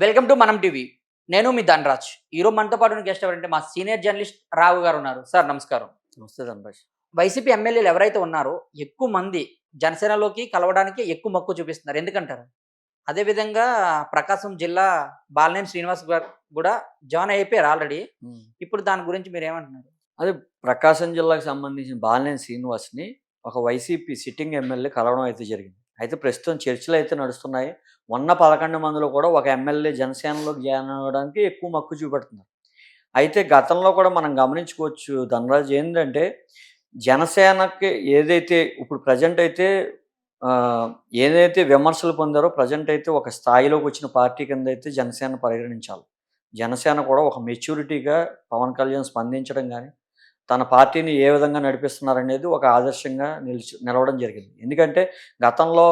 Welcome to మనం TV. నేను మీ ధనరాజ్. ఈరోజు మనతో పాటు గెస్ట్ ఎవరంటే మా సీనియర్ జర్నలిస్ట్ రావు గారు ఉన్నారు. సార్ నమస్కారం. నమస్తే ధనరాజ్. వైసీపీ ఎమ్మెల్యేలు ఎవరైతే ఉన్నారో ఎక్కువ మంది జనసేనలోకి కలవడానికి ఎక్కువ మక్కువ చూపిస్తున్నారు. ఎందుకంటారు? అదేవిధంగా ప్రకాశం జిల్లా బాలినేని శ్రీనివాస్ గారు కూడా జాయిన్ అయిపోయారు ఆల్రెడీ. ఇప్పుడు దాని గురించి మీరు ఏమంటున్నారు? అదే ప్రకాశం జిల్లాకు సంబంధించిన బాలినేని శ్రీనివాస్ని ఒక వైసీపీ సిట్టింగ్ ఎమ్మెల్యే కలవడం అయితే జరిగింది. అయితే ప్రస్తుతం చర్చలు అయితే నడుస్తున్నాయి. ఉన్న పదకొండు మందిలో కూడా ఒక ఎమ్మెల్యే జనసేనలోకి జాయిన్ అవ్వడానికి ఎక్కువ మక్కువ చూపెడుతున్నారు. అయితే గతంలో కూడా మనం గమనించుకోవచ్చు ధనరాజ్ ఏంటంటే జనసేనకి ఏదైతే ఇప్పుడు ప్రజెంట్ అయితే ఏదైతే విమర్శలు పొందారో ప్రజెంట్ అయితే ఒక స్థాయిలోకి వచ్చిన పార్టీ కింద అయితే జనసేన పరిగణించాలి. జనసేన కూడా ఒక మెచ్యూరిటీగా పవన్ కళ్యాణ్ స్పందించడం కానీ తన పార్టీని ఏ విధంగా నడిపిస్తున్నారనేది ఒక ఆదర్శంగా నిలిచి నిలవడం జరిగింది. ఎందుకంటే గతంలో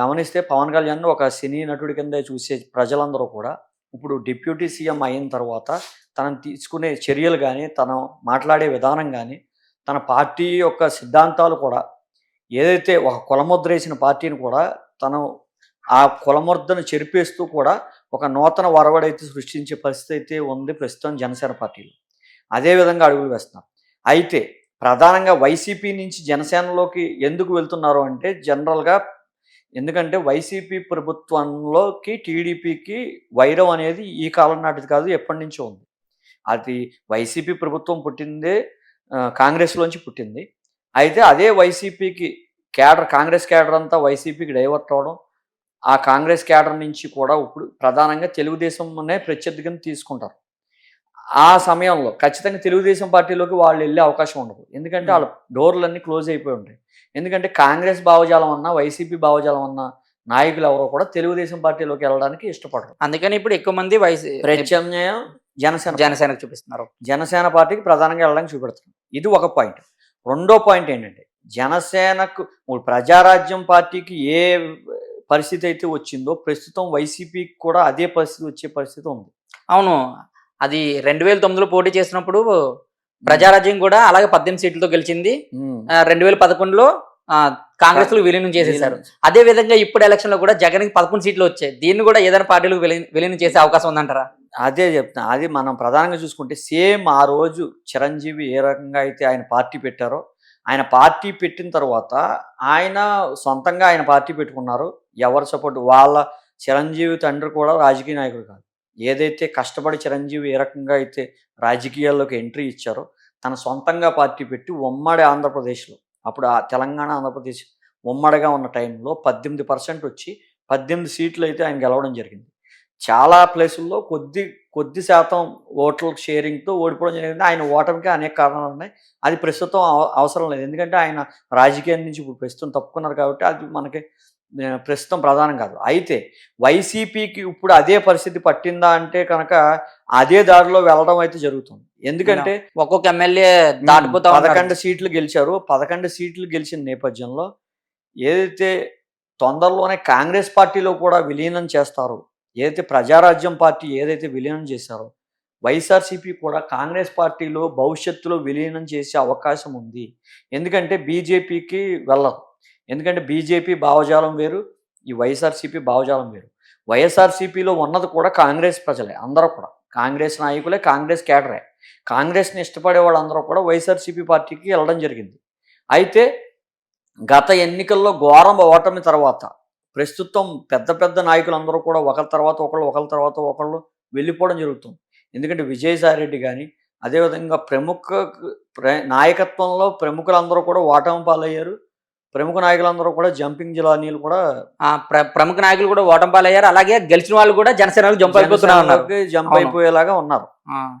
గమనిస్తే పవన్ కళ్యాణ్ ఒక సినీ నటుడి కింద చూసే ప్రజలందరూ కూడా ఇప్పుడు డిప్యూటీ సీఎం అయిన తర్వాత తనను తీసుకునే చర్యలు కానీ తను మాట్లాడే విధానం కానీ తన పార్టీ యొక్క సిద్ధాంతాలు కూడా ఏదైతే ఒక కులముద్ర వేసిన పార్టీని కూడా తను ఆ కులముద్రను చెరిపేస్తూ కూడా ఒక నూతన వరవడైతే సృష్టించే పరిస్థితి అయితే ఉంది ప్రస్తుతం జనసేన పార్టీలో. అదే విధంగా అడుగులు వేస్తున్నారు. అయితే ప్రధానంగా వైసీపీ నుంచి జనసేనలోకి ఎందుకు వెళ్తున్నారు అంటే జనరల్గా ఎందుకంటే వైసీపీ ప్రభుత్వంలోకి టీడీపీకి వైరం అనేది ఈ కాలం నాటిది కాదు ఎప్పటి నుంచో ఉంది. అది వైసీపీ ప్రభుత్వం పుట్టిందే కాంగ్రెస్లోంచి పుట్టింది. అయితే అదే వైసీపీకి క్యాడర్ కాంగ్రెస్ క్యాడర్ అంతా వైసీపీకి డైవర్ట్ అవ్వడం ఆ కాంగ్రెస్ క్యాడర్ నుంచి కూడా ఇప్పుడు ప్రధానంగా తెలుగుదేశంనే ప్రత్యర్థి తీసుకుంటారు. ఆ సమయంలో ఖచ్చితంగా తెలుగుదేశం పార్టీలోకి వాళ్ళు వెళ్ళే అవకాశం ఉండదు. ఎందుకంటే వాళ్ళ డోర్లన్నీ క్లోజ్ అయిపోయి ఉంటాయి. ఎందుకంటే కాంగ్రెస్ భావజాలం అన్నా వైసీపీ భావజాలం అన్నా నాయకులు ఎవరో కూడా తెలుగుదేశం పార్టీలోకి వెళ్ళడానికి ఇష్టపడరు. అందుకని ఇప్పుడు ఎక్కువ మంది వైసీ ప్రత్యామ్నాయం జనసేన జనసేనకు చూపిస్తున్నారు. జనసేన పార్టీకి ప్రధానంగా వెళ్ళడానికి చూపెడుతున్నాం ఇది ఒక పాయింట్. రెండో పాయింట్ ఏంటంటే జనసేనకు ప్రజారాజ్యం పార్టీకి ఏ పరిస్థితి అయితే వచ్చిందో ప్రస్తుతం వైసీపీకి కూడా అదే పరిస్థితి వచ్చే పరిస్థితి ఉంది. అవును. అది రెండు వేల తొమ్మిదిలో పోటీ చేసినప్పుడు ప్రజారాజ్యం కూడా అలాగే పద్దెనిమిది సీట్లతో గెలిచింది. రెండు వేల పదకొండులో కాంగ్రెస్లో విలీనం చేసేసారు అదే విధంగా ఇప్పుడు ఎలక్షన్లో కూడా జగన్ పదకొండు సీట్లు వచ్చాయి. దీన్ని కూడా ఏదైనా పార్టీలు విలీన- విలీనం చేసే అవకాశం ఉందంటారా? అదే చెప్తున్నా. అది మనం ప్రధానంగా చూసుకుంటే సేమ్ ఆ రోజు చిరంజీవి ఏ రకంగా అయితే ఆయన పార్టీ పెట్టారో ఆయన పార్టీ పెట్టిన తర్వాత ఆయన సొంతంగా ఆయన పార్టీ పెట్టుకున్నారు. ఎవరు సపోర్ట్? వాళ్ళ చిరంజీవి తండ్రి కూడా రాజకీయ నాయకుడు కాదు. ఏదైతే కష్టపడి చిరంజీవి ఏ రకంగా అయితే రాజకీయాల్లోకి ఎంట్రీ ఇచ్చారో తన సొంతంగా పార్టీ పెట్టి ఉమ్మడి ఆంధ్రప్రదేశ్లో అప్పుడు ఆ తెలంగాణ ఆంధ్రప్రదేశ్ ఉమ్మడిగా ఉన్న టైంలో పద్దెనిమిది పర్సెంట్ వచ్చి పద్దెనిమిది సీట్లు అయితే ఆయన గెలవడం జరిగింది. చాలా ప్లేసుల్లో కొద్ది కొద్ది శాతం ఓట్ల షేరింగ్తో ఓడిపోవడం జరిగింది. ఆయన ఓటమికి అనేక కారణాలు ఉన్నాయి. అది ప్రస్తుతం అవసరం లేదు. ఎందుకంటే ఆయన రాజకీయం నుంచి ఇప్పుడు ప్రస్తుతం తప్పుకున్నారు కాబట్టి అది మనకి ప్రస్తుతం ప్రధానం కాదు. అయితే వైసీపీకి ఇప్పుడు అదే పరిస్థితి పట్టిందా అంటే కనుక అదే దారిలో వెళ్ళడం అయితే జరుగుతుంది. ఎందుకంటే ఒక్కొక్క ఎమ్మెల్యే దాటిపోతా. పదకొండు సీట్లు గెలిచారు. పదకొండు సీట్లు గెలిచిన నేపథ్యంలో ఏదైతే తొందరలోనే కాంగ్రెస్ పార్టీలో కూడా విలీనం చేస్తారో ఏదైతే ప్రజారాజ్యం పార్టీ ఏదైతే విలీనం చేశారో వైఎస్ఆర్సీపీ కూడా కాంగ్రెస్ పార్టీలో భవిష్యత్తులో విలీనం చేసే అవకాశం ఉంది. ఎందుకంటే బీజేపీకి వెళ్ళదు ఎందుకంటే బీజేపీ భావజాలం వేరు ఈ వైఎస్ఆర్సీపీ భావజాలం వేరు. వైఎస్ఆర్సీపీలో ఉన్నది కూడా కాంగ్రెస్ ప్రజలే అందరూ కూడా. కాంగ్రెస్ నాయకులే కాంగ్రెస్ కేడరే. కాంగ్రెస్ని ఇష్టపడే వాళ్ళందరూ కూడా వైఎస్ఆర్సీపీ పార్టీకి వెళ్ళడం జరిగింది. అయితే గత ఎన్నికల్లో ఘోరం ఓటమి తర్వాత ప్రస్తుతం పెద్ద పెద్ద నాయకులందరూ కూడా ఒకరి తర్వాత ఒకళ్ళు ఒకరి తర్వాత ఒకళ్ళు వెళ్ళిపోవడం జరుగుతుంది. ఎందుకంటే విజయసాయి రెడ్డి కానీ అదేవిధంగా ప్రముఖ ప్ర- నాయకత్వంలో ప్రముఖులందరూ కూడా ఓటమి పాలయ్యారు. ప్రముఖ నాయకులందరూ కూడా జంపింగ్ జిలానీలు కూడా ప్రముఖ నాయకులు కూడా ఓటమి పాలయ్యారు అలాగే గెలిచిన వాళ్ళు కూడా జనసేనకు జంప్ అయిపోతున్నా ఉన్నారు జనసేనలోకి జంప్. అయిపోయేలాగా ఉన్నారు.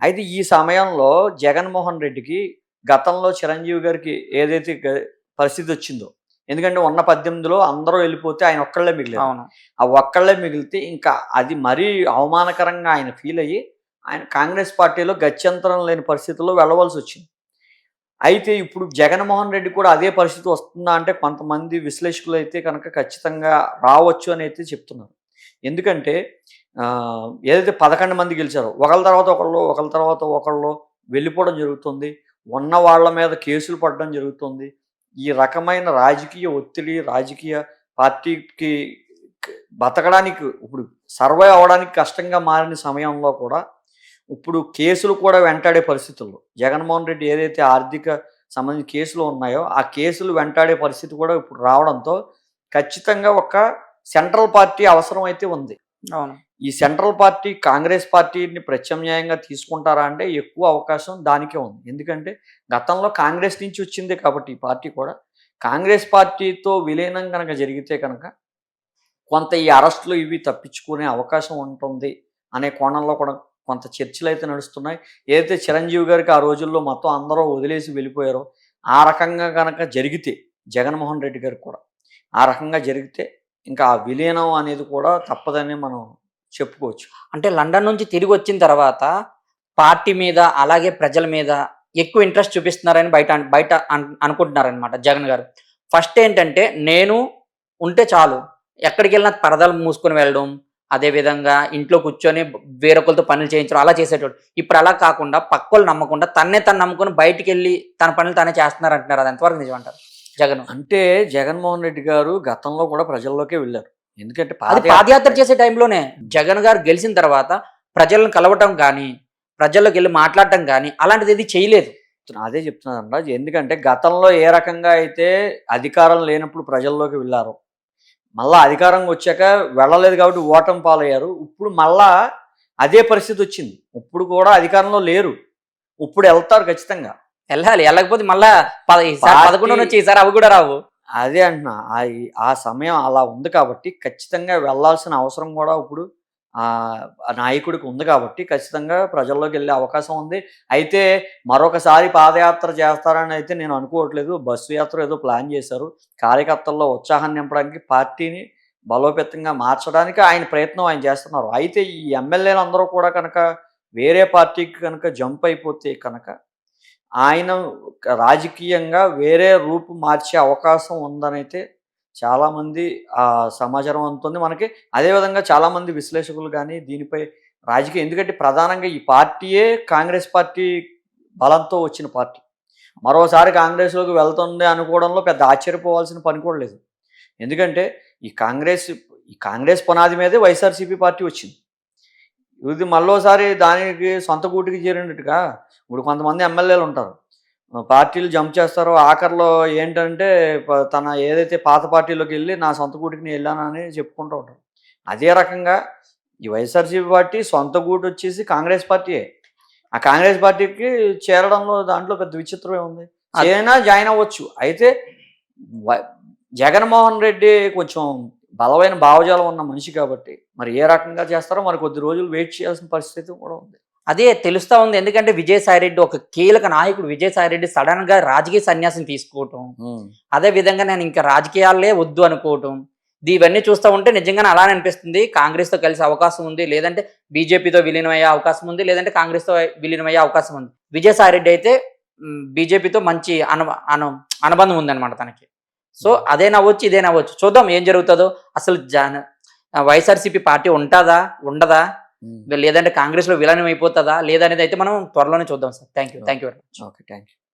అయితే ఈ సమయంలో జగన్మోహన్ రెడ్డికి గతంలో చిరంజీవి గారికి ఏదైతే పరిస్థితి వచ్చిందో ఎందుకంటే ఉన్న పద్దెనిమిదిలో అందరూ వెళ్ళిపోతే ఆయన ఒక్కళ్ళే మిగిలేదు ఆ ఒక్కళ్ళే మిగిలితే ఇంకా అది మరీ అవమానకరంగా ఆయన ఫీల్ అయ్యి ఆయన కాంగ్రెస్ పార్టీలో గత్యంతరం లేని పరిస్థితుల్లో వెళ్ళవలసి వచ్చింది. అయితే ఇప్పుడు జగన్మోహన్ రెడ్డి కూడా అదే పరిస్థితి వస్తుందా అంటే కొంతమంది విశ్లేషకులు అయితే కనుక ఖచ్చితంగా రావచ్చు అని అయితే చెప్తున్నారు. ఎందుకంటే ఏదైతే పదకొండు మంది గెలిచారో ఒకళ్ళ తర్వాత ఒకళ్ళు ఒకళ్ళ తర్వాత ఒకళ్ళు వెళ్ళిపోవడం జరుగుతుంది. ఉన్న వాళ్ళ మీద కేసులు పడడం జరుగుతుంది. ఈ రకమైన రాజకీయ ఒత్తిడి రాజకీయ పార్టీకి బతకడానికి ఇప్పుడు సర్వే అవ్వడానికి కష్టంగా మారిన సమయంలో కూడా ఇప్పుడు కేసులు కూడా వెంటాడే పరిస్థితుల్లో. జగన్మోహన్ రెడ్డి ఏదైతే ఆర్థిక సంబంధించిన కేసులు ఉన్నాయో ఆ కేసులు వెంటాడే పరిస్థితి కూడా ఇప్పుడు రావడంతో ఖచ్చితంగా ఒక సెంట్రల్ పార్టీ అవసరం అయితే ఉంది. అవును. ఈ సెంట్రల్ పార్టీ కాంగ్రెస్ పార్టీని ప్రత్యామ్నాయంగా తీసుకుంటారా అంటే ఎక్కువ అవకాశం దానికే ఉంది. ఎందుకంటే గతంలో కాంగ్రెస్ నుంచి వచ్చింది కాబట్టి ఈ పార్టీ కూడా. కాంగ్రెస్ పార్టీతో విలీనం కనుక జరిగితే కనుక కొంత ఈ అరెస్టులు ఇవి తప్పించుకునే అవకాశం ఉంటుంది అనే కోణంలో కూడా కొంత చర్చలు అయితే నడుస్తున్నాయి. ఏదైతే చిరంజీవి గారికి ఆ రోజుల్లో మొత్తం అందరూ వదిలేసి వెళ్ళిపోయారో ఆ రకంగా కనుక జరిగితే జగన్మోహన్ రెడ్డి గారికి కూడా ఆ రకంగా జరిగితే ఇంకా ఆ విలీనం అనేది కూడా తప్పదని మనం చెప్పుకోవచ్చు. అంటే లండన్ నుంచి తిరిగి వచ్చిన తర్వాత పార్టీ మీద అలాగే ప్రజల మీద ఎక్కువ ఇంట్రెస్ట్ చూపిస్తున్నారని బయట బయట అనుకుంటున్నారనమాట జగన్ గారు. ఫస్ట్ ఏంటంటే నేను ఉంటే చాలు ఎక్కడికి వెళ్ళినా పరదాలు మూసుకొని వెళ్ళడం అదే విధంగా ఇంట్లో కూర్చొని వేరొకరితో పనులు చేయించడం అలా చేసేటోడు ఇప్పుడు అలా కాకుండా పక్కోళ్ళు నమ్మకుండా తన్నే తను నమ్ముకొని బయటికి వెళ్ళి తన పనులు తానే చేస్తున్నారు అంటున్నారు. అది ఎంతవరకు నిజం అంటారు? జగన్. అంటే జగన్మోహన్ రెడ్డి గారు గతంలో కూడా ప్రజల్లోకే వెళ్ళారు. ఎందుకంటే పాదయాత్ర- చేసే టైంలోనే జగన్ గారు గెలిచిన తర్వాత ప్రజలను కలవటం కానీ ప్రజల్లోకి వెళ్ళి మాట్లాడటం కానీ అలాంటిది ఏది చేయలేదు. అదే చెప్తున్నాను ఎందుకంటే గతంలో ఏ రకంగా అయితే అధికారం లేనప్పుడు ప్రజల్లోకి వెళ్ళారో మళ్ళా అధికారం వచ్చాక వెళ్ళలేదు కాబట్టి ఓటమి పాలయ్యారు. ఇప్పుడు మళ్ళా అదే పరిస్థితి వచ్చింది. ఇప్పుడు కూడా అధికారంలో లేరు. ఇప్పుడు వెళ్తారు ఖచ్చితంగా. వెళ్ళాలి. వెళ్ళకపోతే మళ్ళా పదకొండు వచ్చి ఈసారి అవి కూడా రావు. అదే అంటున్నా. ఆ ఆ సమయం అలా ఉంది కాబట్టి ఖచ్చితంగా వెళ్ళాల్సిన అవసరం కూడా ఇప్పుడు నాయకుడికి ఉంది కాబట్టి ఖచ్చితంగా ప్రజల్లోకి వెళ్ళే అవకాశం ఉంది. అయితే మరొకసారి పాదయాత్ర చేస్తారని అయితే నేను అనుకోవట్లేదు. బస్సు యాత్ర ఏదో ప్లాన్ చేశారు. కార్యకర్తల్లో ఉత్సాహాన్ని నింపడానికి పార్టీని బలోపేతంగా మార్చడానికి ఆయన ప్రయత్నం ఆయన చేస్తున్నారు. అయితే ఈ ఎమ్మెల్యేలు అందరూ కూడా కనుక వేరే పార్టీకి కనుక జంప్ అయిపోతే కనుక ఆయన రాజకీయంగా వేరే రూపు మార్చే అవకాశం ఉందనైతే చాలామంది ఆ సమాచారం అందుతుంది. మనకి అదేవిధంగా చాలామంది విశ్లేషకులు కానీ దీనిపై రాజకీయ ఎందుకంటే ప్రధానంగా ఈ పార్టీయే కాంగ్రెస్ పార్టీ బలంతో వచ్చిన పార్టీ. మరోసారి కాంగ్రెస్లోకి వెళ్తుంది అనుకోవడంలో పెద్ద ఆశ్చర్యపోవాల్సిన పని కూడా లేదు. ఎందుకంటే ఈ కాంగ్రెస్ ఈ కాంగ్రెస్ పునాది మీదే వైఎస్ఆర్సీపీ పార్టీ వచ్చింది. ఇది మళ్ళోసారి దానికి సొంత గూటికి చేరినట్టుగా ఇప్పుడు కొంతమంది ఎమ్మెల్యేలు ఉంటారు. పార్టీలు జంప్ చేస్తారు ఆఖరిలో ఏంటంటే తన ఏదైతే పాత పార్టీలోకి వెళ్ళి నా సొంత గూటికి నేను వెళ్ళానని చెప్పుకుంటూ ఉంటారు. అదే రకంగా ఈ వైఎస్ఆర్సీపీ పార్టీ సొంత గూటు వచ్చేసి కాంగ్రెస్ పార్టీయే. ఆ కాంగ్రెస్ పార్టీకి చేరడంలో దాంట్లో పెద్ద విచిత్రమే ఉంది. అది- చేరినా జాయిన్ అవ్వచ్చు. అయితే జగన్మోహన్ రెడ్డి కొంచెం బలమైన భావజాలం ఉన్న మనిషి కాబట్టి మరి ఏ రకంగా చేస్తారో మరి కొద్ది రోజులు వెయిట్ చేయాల్సిన పరిస్థితి కూడా ఉంది. అదే తెలుస్తా ఉంది. ఎందుకంటే విజయసాయి రెడ్డి ఒక కీలక నాయకుడు. విజయసాయి రెడ్డి సడన్గా రాజకీయ సన్యాసం తీసుకోవటం. అదే విధంగా నేను ఇంకా రాజకీయాలే వద్దు అనుకోవటం. ఇవన్నీ చూస్తూ ఉంటే నిజంగానే అలానే అనిపిస్తుంది. కాంగ్రెస్తో కలిసే అవకాశం ఉంది. లేదంటే బీజేపీతో విలీనమయ్యే అవకాశం ఉంది. లేదంటే కాంగ్రెస్తో విలీనమయ్యే అవకాశం ఉంది. విజయసాయి రెడ్డి అయితే బీజేపీతో మంచి అను అను అనుబంధం ఉందన్నమాట తనకి. సో అదే నవ్వచ్చు ఇదే నవ్వచ్చు. చూద్దాం ఏం జరుగుతుందో. అసలు జన వైఎస్ఆర్సీపీ పార్టీ ఉంటుందా? ఉండదా? లేదంటే కాంగ్రెస్లో విలీనం అయిపోతుందా? లేదనేది అయితే మనం త్వరలోనే చూద్దాం sir. Thank you thank you okay thank you